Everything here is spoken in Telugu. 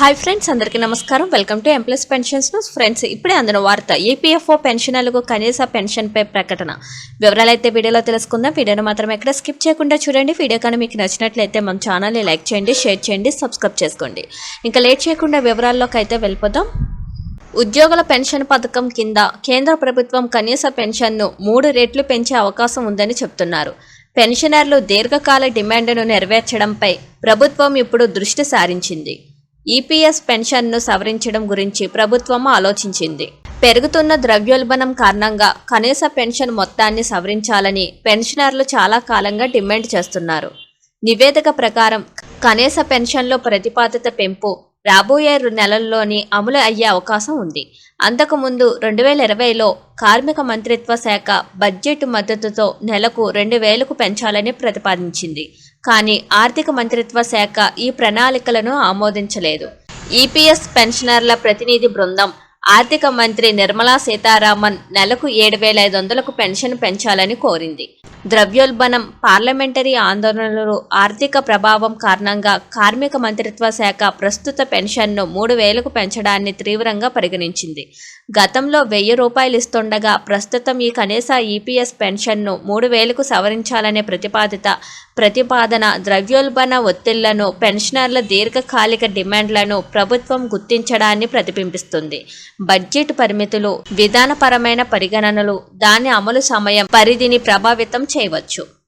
హాయ్ ఫ్రెండ్స్ అందరికీ నమస్కారం. Welcome to employees pensions news friends ఇప్పుడే అందిన వార్త ఈపీఎఫ్ఓ పెన్షనర్లకు కనీస పెన్షన్పై ప్రకటన. వివరాలు అయితే వీడియోలో తెలుసుకుందాం. వీడియోను మాత్రం ఎక్కడ స్కిప్ చేయకుండా చూడండి. వీడియో కానీ మీకు నచ్చినట్లయితే మన ఛానల్ని లైక్ చేయండి షేర్ చేయండి సబ్స్క్రైబ్ చేసుకోండి. ఇంకా లేట్ చేయకుండా వివరాల్లోకి అయితే వెళ్ళిపోదాం ఉద్యోగుల పెన్షన్ పథకం కింద కేంద్ర ప్రభుత్వం కనీస పెన్షన్ను మూడు రెట్లు పెంచే అవకాశం ఉందని చెప్తున్నారు. పెన్షనర్లు దీర్ఘకాల డిమాండ్ను నెరవేర్చడంపై ప్రభుత్వం ఇప్పుడు దృష్టి సారించింది. ఈపీఎస్ పెన్షన్ను సవరించడం గురించి ప్రభుత్వం ఆలోచించింది. పెరుగుతున్న ద్రవ్యోల్బణం కారణంగా కనీస పెన్షన్ మొత్తాన్ని సవరించాలని పెన్షనర్లు చాలా కాలంగా డిమాండ్ చేస్తున్నారు. నివేదిక ప్రకారం కనీస పెన్షన్లో ప్రతిపాదిత పెంపు రాబోయే నెలల్లోని అమలు అయ్యే అవకాశం ఉంది. అంతకుముందు రెండు వేల ఇరవైలో కార్మిక మంత్రిత్వ శాఖ బడ్జెట్ మద్దతుతో నెలకు రెండు వేలకు పెంచాలని ప్రతిపాదించింది. కానీ ఆర్థిక మంత్రిత్వ శాఖ ఈ ప్రణాళికలను ఆమోదించలేదు. ఈపీఎస్ పెన్షనర్ల ప్రతినిధి బృందం ఆర్థిక మంత్రి నిర్మలా సీతారామన్ నెలకు ఏడు వేల ఐదు వందలకు పెన్షన్ పెంచాలని కోరింది. ద్రవ్యోల్బణం పార్లమెంటరీ ఆందోళనలు ఆర్థిక ప్రభావం కారణంగా కార్మిక మంత్రిత్వ శాఖ ప్రస్తుత పెన్షన్ను మూడు వేలకు పెంచడాన్ని తీవ్రంగా పరిగణించింది. గతంలో వెయ్యి రూపాయలు ఇస్తుండగా ప్రస్తుతం ఈ కనీస ఈపీఎస్ పెన్షన్ను మూడు వేలకు సవరించాలనే ప్రతిపాదిత ప్రతిపాదన ద్రవ్యోల్బణ ఒత్తిళ్ళను పెన్షనర్ల దీర్ఘకాలిక డిమాండ్లను ప్రభుత్వం గుర్తించడాన్ని ప్రతిబింబిస్తుంది. బడ్జెట్ పరిమితులు విధానపరమైన పరిగణనలు దాని అమలు సమయం పరిధిని ప్రభావితం చేయవచ్చు.